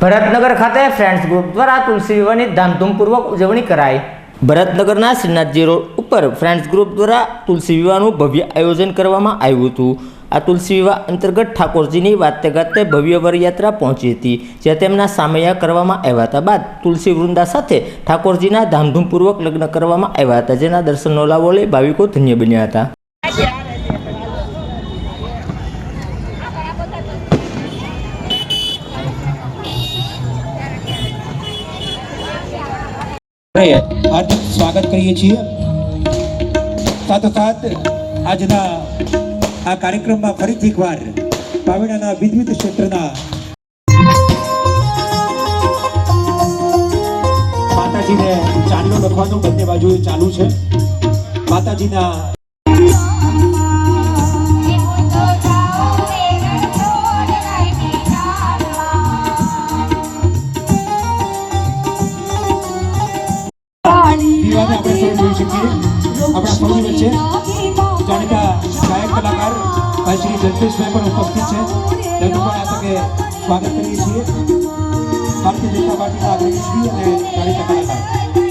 ભરતનગર ખાતે friends group દ્વારા તુલસી વિવાહની ધામધૂમપૂર્વક ઉજવણી કરાઈ. ભરતનગરના શ્રીનાથજી રોડ ઉપર ફ્રેન્ડ્સ ગ્રુપ દ્વારા તુલસી વિવાહનું ભવ્ય આયોજન કરવામાં આવ્યું હતું. આ તુલસી વિવાહ અંતર્ગત ઠાકોરજીની વાતે ગાતે ભવ્ય વરયાત્રા પહોંચી હતી, જ્યાં તેમના સામૈયા કરવામાં આવ્યા હતા બાદ તુલસી વૃંદા સાથે ઠાકોરજીના ધામધૂમપૂર્વક લગ્ન કરવામાં આવ્યા હતા, જેના દર્શનનો લાવો લઈ ભાવિકો ધન્ય બન્યા હતા. હાર્દિક સ્વાગત કરીએ છીએ. સાથોસાથ આજના આ કાર્યક્રમમાં ફરીથી એકવાર પાવીણાના વિધવિધ ક્ષેત્રના માતાજીને ચાંદલો લખવાનું બંને બાજુએ ચાલુ છે. માતાજીના આપણે જોઈ શકીએ આપણા સૌની વચ્ચે જાણીતા ગાયક કલાકાર ભાઈ શ્રી જગદીશભાઈ પણ છે પણ આ તકે સ્વાગત કરીએ છીએ ભારતીય જનતા પાર્ટીના અગ્રણી શ્રી અને જાણીતા કલાકાર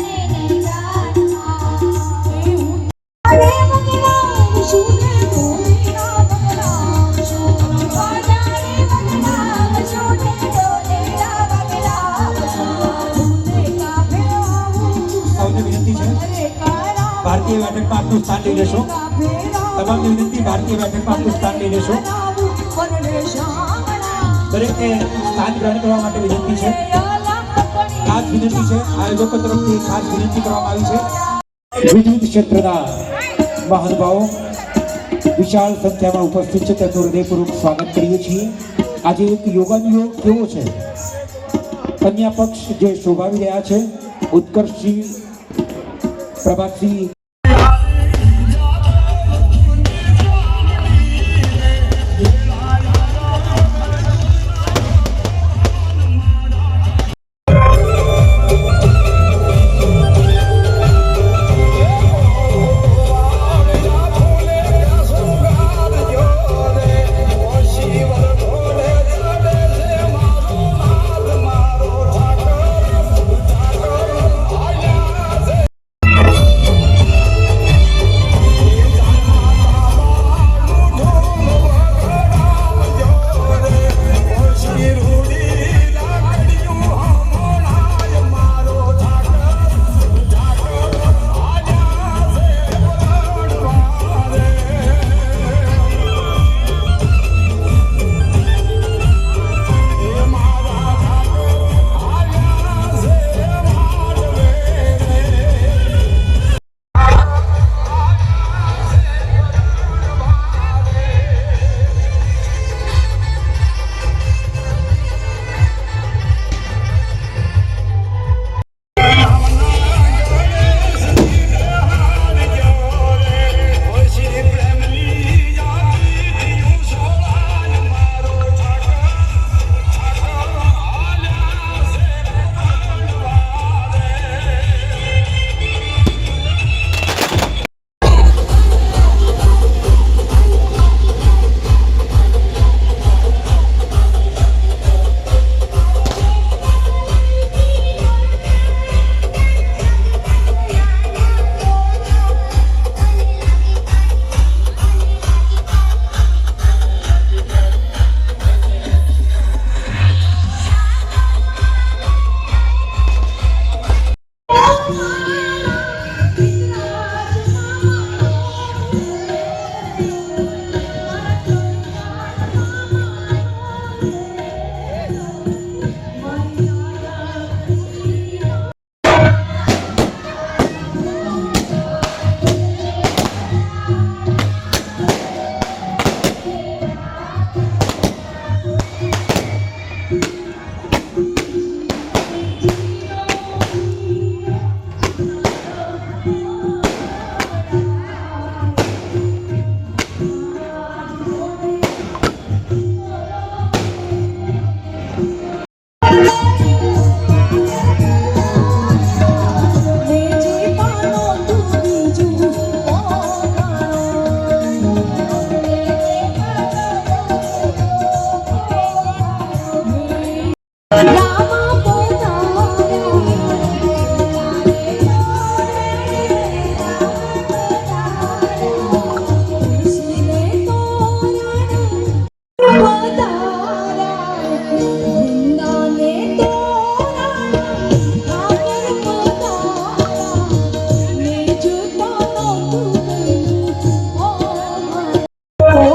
લેશો. તમામની વિનંતી ભારતીય બેઠકમાં સ્થાન લઈ લેશો. દરેકને સ્થાન ગ્રહણ કરવા માટે વિનંતી છે. ખાસ વિનંતી છે. આયોજકો તરફથી ખાસ વિનંતી કરવામાં આવી છે. વિવિધ ક્ષેત્રના મહાનુભાવો, વિશાળ સંખ્યામાં ઉપસ્થિત છે. તેમનું હૃદયપૂર્વક સ્વાગત કરીએ છીએ. આજે એક યોગાનુયોગ કેવો છે? કન્યા પક્ષ જે શોભાવી રહ્યા છે ઉત્કર્ષસિંહ પ્રભાતસિંહ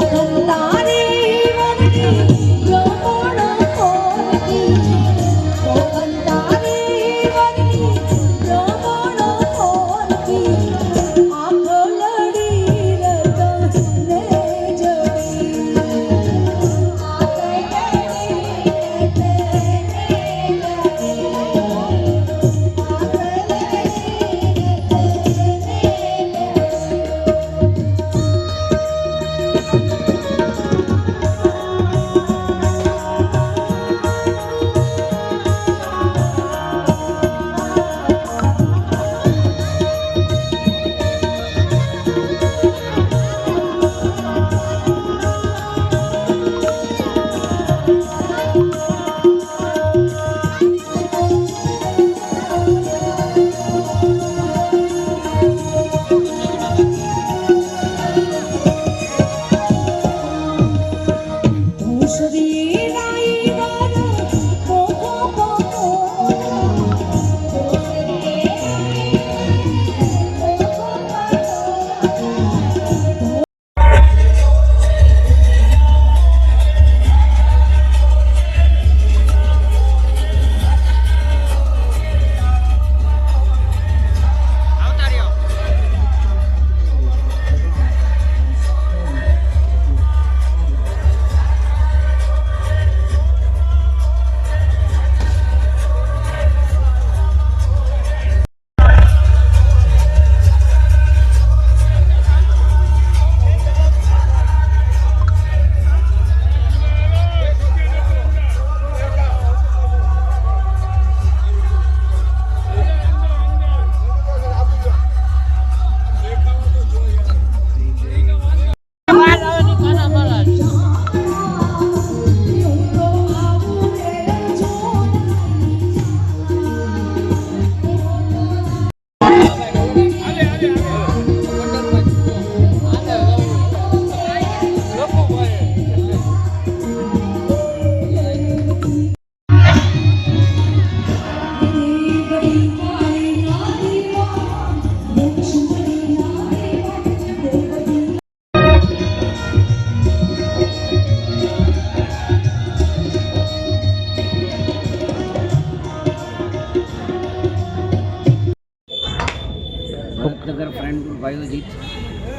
กขึ้นตา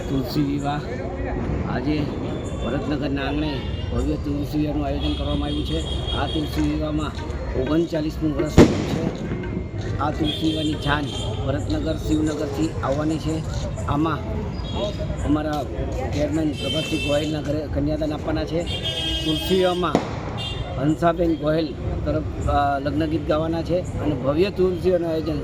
તુલસી વિવાહ આજે ભરતનગરના આંગણે ભવ્ય તુલસી વિવાહનું આયોજન કરવામાં આવ્યું છે. આ તુલસી વિવાહમાં ઓગણચાલીસમું વર્ષ છે. આ તુલસી વિવાહની જાન ભરતનગર, શિવનગરથી આવવાની છે. આમાં અમારા ચેરમેન પ્રભાતસિંહ ગોહિલના ઘરે કન્યાદાન આપવાના છે. તુલસી વિવાહમાં હંસાબેન ગોહિલ તરફ લગ્ન ગીત ગાવાના છે અને ભવ્ય તુલસીઓનું આયોજન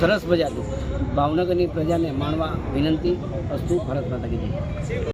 સરસ મજાનું. ભાવનગરની પ્રજાને માણવા વિનંતી અસ્તુ ભરત કી જય.